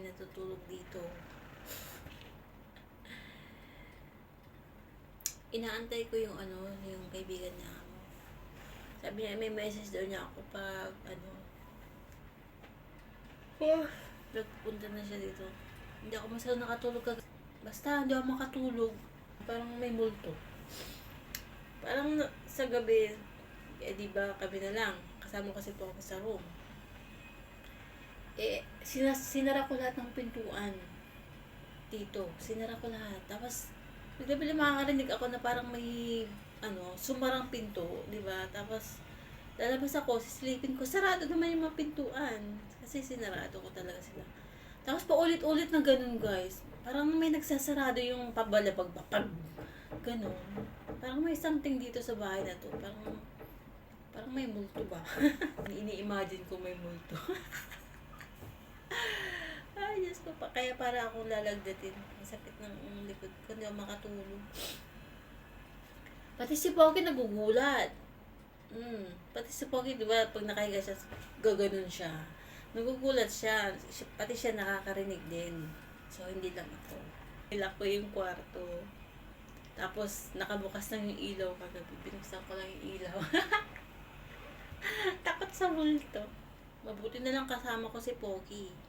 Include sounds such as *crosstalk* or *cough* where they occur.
kami natutulog dito. Inaantay ko yung ano, yung kaibigan niya ako. Sabi niya, may message daw niya ako pag ano, oh, nagpunta na siya dito. Hindi ako masyado nakatulog kag... Basta, hindi ako makatulog. Parang may multo. Parang sa gabi, eh di ba kami na lang. Kasama kasi po ako sa room. Eh, sina- sinara ko lahat ng pintuan. Dito. Sinara ko lahat. Tapos, bigla-bigla makakarinig ako na parang may, ano, sumarang pinto, di ba? Tapos, lalabas ako, sisilipin ko, sarado naman yung mga pintuan. Kasi sinarado ko talaga sila. Tapos paulit-ulit na ganun, guys. Parang may nagsasarado yung pabalabag pag ganun. Parang may something dito sa bahay na to. Parang parang may multo ba? *laughs* Ini-imagine ko may multo. *laughs* para akong lalagdatin. Ang sakit ng likod ko. Hindi ako makatulog. Pati si Pogi nagugulat. Mm. Pati si Pogi, di ba, pag nakahiga siya, gaganon siya. Nagugulat siya. Pati siya nakakarinig din. So, hindi lang ako. Nilak ko yung kwarto. Tapos, nakabukas lang yung ilaw kagabi. Binuksan ko lang yung ilaw. *laughs* Takot sa multo. Mabuti na lang kasama ko si Pogi.